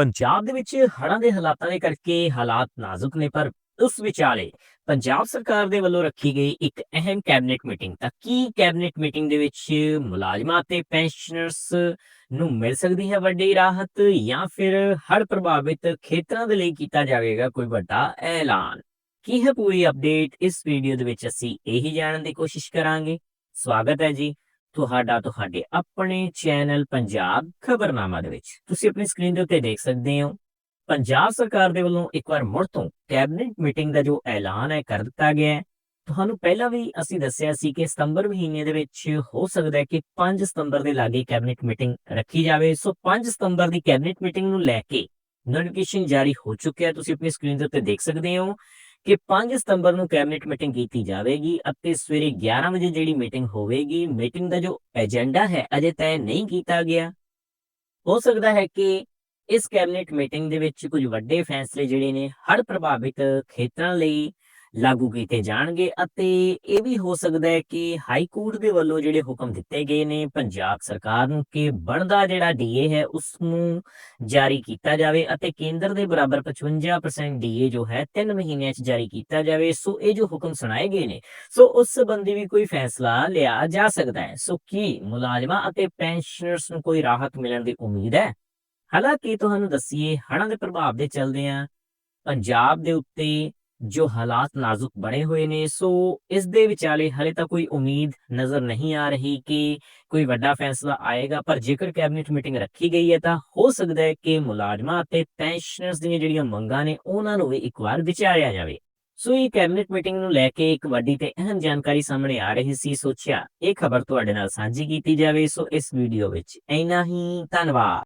ਪੰਜਾਬ ਦੇ ਵਿੱਚ ਹੜ੍ਹਾਂ ਦੇ ਹਾਲਾਤਾਂ ਦੇ ਕਰਕੇ ਹਾਲਾਤ ਨਾਜ਼ੁਕ ਨੇ, ਪਰ ਉਸ ਵਿਚਾਲੇ ਪੰਜਾਬ ਸਰਕਾਰ ਦੇ ਵੱਲੋਂ ਰੱਖੀ ਗਈ ਇੱਕ ਅਹਿਮ ਕੈਬਨਿਟ ਮੀਟਿੰਗ, ਤਾਂ ਕੀ ਕੈਬਨਿਟ ਮੀਟਿੰਗ ਦੇ ਵਿੱਚ ਮੁਲਾਜ਼ਮਾਂ ਤੇ ਪੈਨਸ਼ਨਰਸ ਨੂੰ ਮਿਲ ਸਕਦੀ ਹੈ ਵੱਡੀ ਰਾਹਤ ਜਾਂ ਫਿਰ ਹੜ੍ਹ ਪ੍ਰਭਾਵਿਤ ਖੇਤਰਾਂ ਦੇ ਲਈ ਕੀਤਾ ਜਾਵੇਗਾ ਕੋਈ ਵੱਡਾ ਐਲਾਨ? ਕੀ ਹੈ ਪੂਰੀ ਅਪਡੇਟ? ਇਸ ਵੀਡੀਓ ਦੇ ਵਿੱਚ ਅਸੀਂ ਇਹੀ ਜਾਣਨ ਦੀ ਕੋਸ਼ਿਸ਼ ਕਰਾਂਗੇ। ਸਵਾਗਤ ਹੈ ਜੀ। ਤੁਹਾਡਾ, ਤੁਹਾਡੇ ਆਪਣੇ ਚੈਨਲ ਪੰਜਾਬ ਖਬਰਨਾਮਾ ਦੇ ਵਿੱਚ। ਤੁਸੀਂ ਆਪਣੀ ਸਕਰੀਨ ਦੇ ਉੱਤੇ ਦੇਖ ਸਕਦੇ ਹੋ। ਪੰਜਾਬ ਸਰਕਾਰ ਦੇ ਵੱਲੋਂ ਇੱਕ ਵਾਰ ਮੁੜ ਤੋਂ ਕੈਬਨਿਟ ਮੀਟਿੰਗ ਦਾ ਜੋ ਐਲਾਨ ਹੈ, ਕਰ ਦਿੱਤਾ ਗਿਆ ਹੈ। ਤੁਹਾਨੂੰ ਪਹਿਲਾਂ ਵੀ ਅਸੀਂ ਦੱਸਿਆ ਸੀ ਕਿ ਸਤੰਬਰ ਮਹੀਨੇ ਦੇ ਵਿੱਚ ਹੋ ਸਕਦਾ ਹੈ ਕਿ 5 ਸਤੰਬਰ ਦੇ ਲਾਗੇ ਕੈਬਨਿਟ ਮੀਟਿੰਗ ਰੱਖੀ ਜਾਵੇ। ਸੋ 5 ਸਤੰਬਰ ਦੀ ਕੈਬਨਿਟ ਮੀਟਿੰਗ ਨੂੰ ਲੈ ਕੇ ਨੋਟੀਫਿਕੇਸ਼ਨ ਜਾਰੀ ਹੋ ਚੁੱਕਿਆ ਤੁਸੀਂ ਆਪਣੀ ਸਕਰੀਨ ਦੇ ਉੱਤੇ ਦੇਖ ਸਕਦੇ ਹੋ। ਕਿ 5 ਸਤੰਬਰ ਨੂੰ ਕੈਬਨਿਟ ਮੀਟਿੰਗ ਕੀਤੀ ਜਾਵੇਗੀ ਅਤੇ ਸਵੇਰੇ 11 ਵਜੇ ਜਿਹੜੀ ਮੀਟਿੰਗ ਹੋਵੇਗੀ, ਮੀਟਿੰਗ ਦਾ ਜੋ ਏਜੰਡਾ ਹੈ, ਅਜੇ ਤੈਅ ਨਹੀਂ ਕੀਤਾ ਗਿਆ। ਹੋ ਸਕਦਾ ਹੈ ਕਿ ਇਸ ਕੈਬਨਿਟ ਮੀਟਿੰਗ ਦੇ ਵਿੱਚ ਕੁਝ ਵੱਡੇ ਫੈਸਲੇ ਜਿਹੜੇ ਨੇ, ਹੜ੍ਹ ਪ੍ਰਭਾਵਿਤ ਖੇਤਰਾਂ ਲਈ ਲਾਗੂ ਕੀਤੇ ਜਾਣਗੇ ਅਤੇ ਇਹ ਵੀ ਹੋ ਸਕਦਾ ਹੈ ਕਿ ਹਾਈ ਕੋਰਟ ਦੇ ਵੱਲੋਂ ਜਿਹੜੇ ਹੁਕਮ ਦਿੱਤੇ ਗਏ ਨੇ, ਪੰਜਾਬ ਸਰਕਾਰ ਨੂੰ ਕਿ ਬਣਦਾ ਜਿਹੜਾ ਡੀਏ ਹੈ ਉਸ ਨੂੰ ਜਾਰੀ ਕੀਤਾ ਜਾਵੇ ਅਤੇ ਕੇਂਦਰ ਦੇ ਬਰਾਬਰ 55% ਡੀਏ ਜੋ ਹੈ 3 ਮਹੀਨਿਆਂ 'ਚ ਜਾਰੀ ਕੀਤਾ ਜਾਵੇ। ਸੋ ਇਹ ਜੋ ਹੁਕਮ ਸੁਣਾਏ ਗਏ ਨੇ, ਸੋ ਉਸ ਸੰਬੰਧੀ ਵੀ ਕੋਈ ਫੈਸਲਾ ਲਿਆ ਜਾ ਸਕਦਾ ਹੈ। ਸੋ ਕੀ ਮੁਲਾਜ਼ਮਾਂ ਅਤੇ ਪੈਨਸ਼ਨਰਸ ਨੂੰ ਕੋਈ ਰਾਹਤ ਮਿਲਣ ਦੀ ਉਮੀਦ ਹੈ? ਹਾਲਾਂਕਿ ਤੁਹਾਨੂੰ ਦੱਸੀਏ, ਹੜ੍ਹਾਂ ਦੇ ਪ੍ਰਭਾਵ ਦੇ ਚੱਲਦਿਆਂ ਪੰਜਾਬ ਦੇ ਉੱਤੇ ਜੋ ਹਾਲਾਤ ਨਾਜ਼ੁਕ ਬਣੇ ਹੋਏ ਨੇ, ਸੋ ਇਸ ਦੇ ਵਿਚਾਲੇ ਹਲੇ ਤਾਂ ਕੋਈ ਉਮੀਦ ਨਜ਼ਰ ਨਹੀਂ ਆ ਰਹੀ ਕਿ ਕੋਈ ਵੱਡਾ ਫੈਸਲਾ ਆਏਗਾ, ਪਰ ਜੇਕਰ ਕੈਬਨਿਟ ਮੀਟਿੰਗ ਰੱਖੀ ਗਈ ਹੈ ਤਾਂ ਹੋ ਸਕਦਾ ਹੈ ਕਿ ਮੁਲਾਜ਼ਮਾਂ ਅਤੇ ਪੈਨਸ਼ਨਰਸ ਦੀਆਂ ਜਿਹੜੀਆਂ ਮੰਗਾਂ ਨੇ, ਉਹਨਾਂ ਨੂੰ ਵੀ ਇੱਕ ਵਾਰ ਵਿਚਾਰਿਆ ਜਾਵੇ। ਸੋ ਇਹ ਕੈਬਨਿਟ ਮੀਟਿੰਗ ਨੂੰ ਲੈ ਕੇ ਇੱਕ ਵੱਡੀ ਤੇ ਅਹਿਮ ਜਾਣਕਾਰੀ ਸਾਹਮਣੇ ਆ ਰਹੀ ਸੀ। ਸੋਚਿਆ ਇਹ ਖਬਰ ਤੁਹਾਡੇ ਨਾਲ ਸਾਂਝੀ ਕੀਤੀ ਜਾਵੇ। ਸੋ ਇਸ ਵੀਡੀਓ ਵਿੱਚ ਇੰਨਾ ਹੀ। ਧੰਨਵਾਦ।